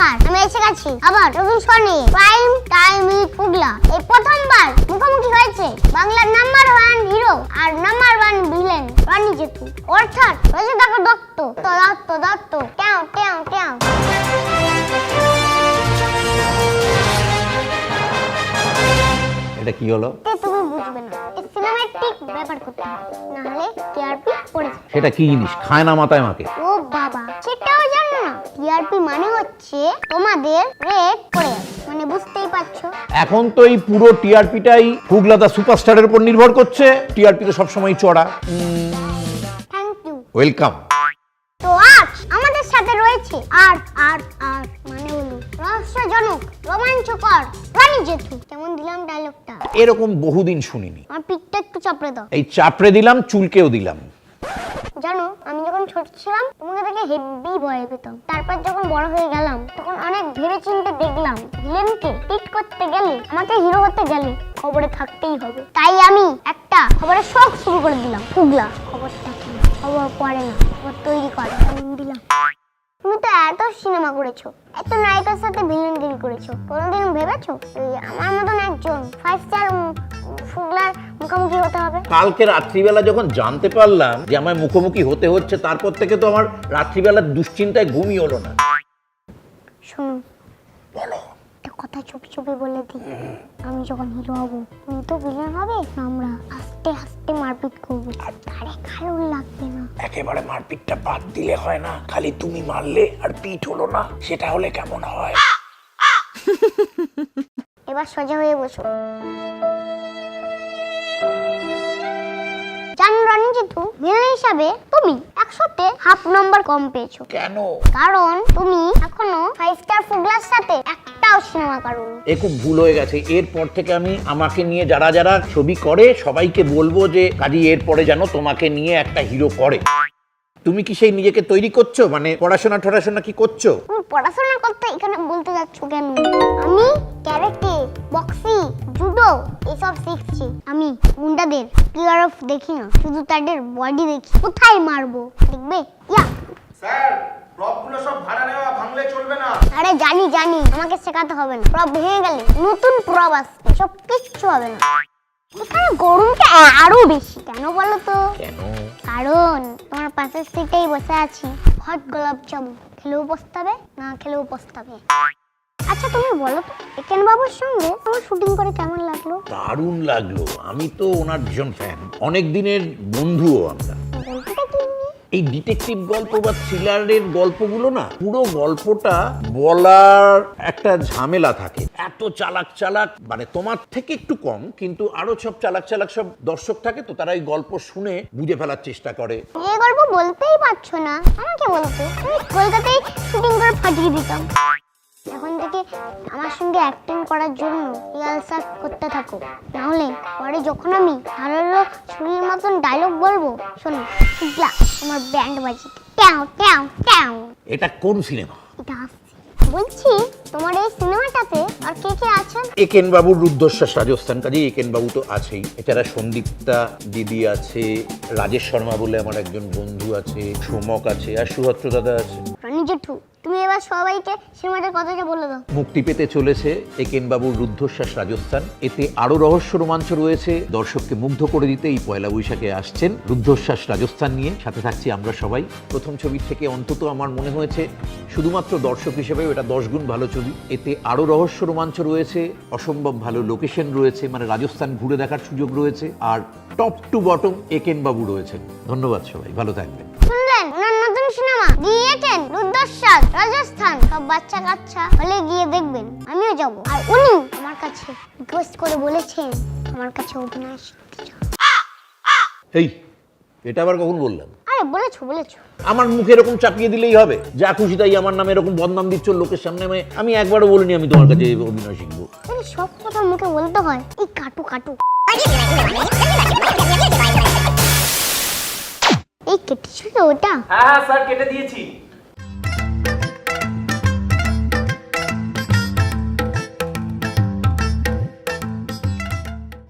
নমস্কার আমি এসে গেছি। আবার নতুন শনি প্রাইম টাইম উইথ পুগলা এই প্রথমবার মুখোমুখি হয়েছে বাংলার নাম্বার ওয়ান হিরো আর নাম্বার ওয়ান ভিলেন রানী জেঠু। অর্থাৎ রজতাকা দত্ত। তো দত্ত। দত্ত ট্যাও ট্যাও ট্যাও। এটা কি হলো? তুমি বুঝবে না। এই ব্যাপার করতে হবে। নাহলে টিআরপি পড়ে যাবে? সেটা কি জিনিস? খায় না মাথায় মাকে। ও বাবা সেটাও টিআরপি মানে হচ্ছে তোমাদের রেট যাবে মানে বুঝতেই পারছ? এখন তো এই পুরো টিআরপিটাই হুগলাদা সুপারস্টারের উপর নির্ভর করছে। টিআরপি তো সবসময় চড়া। থ্যাংক ইউ ওয়েলকাম তো আজ আমাদের সাথে রয়েছে আর আর আর মানে হলো রহস্যজনক রোমাঞ্চকর রানী জেঠু। কেমন দিলাম ডায়লগটা এরকম বহুদিন শুনিনি। আমার পিঠটা একটু চাপড়ে দাও। এই চাপড়ে দিলাম চুলকেও দিলাম। ছোট ছিলাম তোমাকে দেখে হেভি ভয় পেতাম। তারপর যখন বড় হয়ে গেলাম, তখন অনেক ভেবে চিন্তে দেখলাম, ভিলেনকে পিট করতে গেলে, আমাকে হিরো হতে গেলে খবরে থাকতেই হবে। তাই আমি একটা খবরের শখ শুরু করে দিলাম। ফুগলা, খবরটা কি? খবর পড়ে না, খবর তৈরি করে দিলাম। তুমি তো এত সিনেমা করেছ, এত নায়িকার সাথে ভিলেনগিরি করেছ, কোনোদিন ভেবেছো? আমার মতন একজন ফাইভ স্টার ফুগলার মুখোমুখি হতে হবে? কালকে রাত্রিবেলা যখন জানতে পারলাম যে আমায় মুখোমুখি হতে হচ্ছে তারপর থেকে তো আমার রাত্রিবেলার দুশ্চিন্তায় ঘুমই হলো না। শুনুন বলো। একটা কথা চুপি চুপি বলে দিই। আমি যখন হিরো হব তুমি তো ভিলেন হবে আমরা আস্তে আস্তে মারপিট করব। আরে কারোর লাগবে না? একেবারে মারপিটটা বাদ দিলে হয় না খালি তুমি মারলে আর পিঠ হলো না সেটা হলে কেমন হয়? এবার সোজা হয়ে বসো। জানো রানী জিতু ভিলেন হিসাবে তুমি একশোতে হাফ নম্বর কম পেয়েছ। কেন? কারণ তুমি এখনও ফাইভ স্টার ফুগলার সাথে একটাও সিনেমা করোনি। এ খুব ভুল হয়ে গেছে। এরপর থেকে আমি আমাকে নিয়ে যারা যারা ছবি করে সবাইকে বলব যে কাজী এরপরে যেন তোমাকে নিয়ে একটা হিরো করে। তুমি কি সেই নিজেকে তৈরি করছ? মানে পড়াশোনা টড়াশোনা কি করছ? তুমি পড়াশোনার কথা এখানে বলতে যাচ্ছ কেন? আমি ক্যারেটে বক্সি জুডো এসব শিখছি। আমি গুন্ডাদের ক্লিয়ার অফ দেখি না শুধু তাদের বডি দেখি। কোথায় মারবো? দেখবে? ইয়া। স্যার প্রপগুলো সব ভাড়া নেওয়া ভাঙলে চলবে না। আরে জানি জানি। আমাকে শেখাতে হবে না। প্রব ভেঙে গেলে নতুন প্রব আসবে। সব কিচ্ছু হবে না। এখানে গরমটা আরও বেশি। কেন বলো তো? কেন? কারণ তোমার পাশের সিটেই বসে আছি। হট গোলাপ জামুন খেলেও পস্তাবে না খেলেও পস্তাবে? আচ্ছা তুমি বলো তো একেন বাবুর সঙ্গে তোমার শুটিং করে কেমন লাগল? দারুণ লাগল। আমি তো ওনার ভীষণ ফ্যান অনেক দিনের বন্ধুও আমরা। গল্পটা কি নিয়ে? এই ডিটেকটিভ গল্প বা থ্রিলারের গল্পগুলো না পুরো গল্পটা বলার একটা ঝামেলা থাকে। এত চালাক চালাক মানে তোমার থেকে একটু কম কিন্তু আরও সব চালাক চালাক সব দর্শক থাকে তো তারা এই গল্প শুনে বুঝে ফেলার চেষ্টা করে। এই গল্প বলতেই পারছ না। আমাকে বলতো আমি কলকাতায় শুটিং করে ফাটিয়ে দিতাম। এখন থেকে আমার সঙ্গে অ্যাক্টিং করার জন্য রিহার্সাল করতে থাকো। নাহলে পরে যখন আমি ভালো লোক ছুরির মতন ডায়লগ বলব শোনো শিখলা আমার ব্যান্ড বাজি ট্যাও ট্যাও ট্যাও এটা কোন সিনেমা? এটা বলছি তোমার এই সিনেমাটাতে আর কে কে আছেন? একেন বাবুর রুদ্ধশ্বাস রাজস্থান কাজে একেন বাবু তো আছেই। এছাড়া সন্দীপ্তা দিদি আছে রাজেশ শর্মা বলে আমার একজন বন্ধু আছে সোমক আছে আর সুহত্র দাদা আছে। রানী জেঠু। তুমি এবার সবাইকে সিনেমাটার কথাটা বলে দাও। মুক্তি পেতে চলেছে একেন বাবুর রুদ্ধশ্বাস রাজস্থান। এতে আরও রহস্য রোমাঞ্চ রয়েছে। দর্শককে মুগ্ধ করে দিতে এই পয়লা বৈশাখে আসছেন রুদ্ধশ্বাস রাজস্থান নিয়ে। সাথে থাকছি আমরা সবাই। প্রথম ছবি থেকে অন্তত আমার মনে হয়েছে শুধুমাত্র দর্শক হিসেবে এটা দশ গুণ ভালো ছবি। এতে আরও রহস্য রোমাঞ্চ রয়েছে, অসম্ভব ভালো লোকেশন রয়েছে মানে রাজস্থান ঘুরে দেখার সুযোগ রয়েছে, আর top to bottom Eken Babu রয়েছেন। ধন্যবাদ সবাই, ভালো থাকবেন। সিনেমা দিয়েছেন রুদ্রস্বাদ রাজস্থান। সব বাচ্চা কাচ্চা হলে গিয়ে দেখবেন আমিও যাব। আর উনি আমার কাছে রিকোয়েস্ট করে বলেছেন আমার কাছে অভিনয় শিখতে এই এটা আবার কখন বললাম? আরে বলেছ বলেছ। আমার মুখে এরকম চাপিয়ে দিলেই হবে। যা খুশি তাই আমার নামে এরকম বদনাম দিচ্ছ লোকের সামনে আমি আমি একবারও বলিনি আমি তোমার কাছে অভিনয় শিখব। সব কথা মুখে বলতে হয়। এই কাটু কাটু। এই কেটেছিল ওটা। হ্যাঁ হ্যাঁ স্যার কেটে দিয়েছি।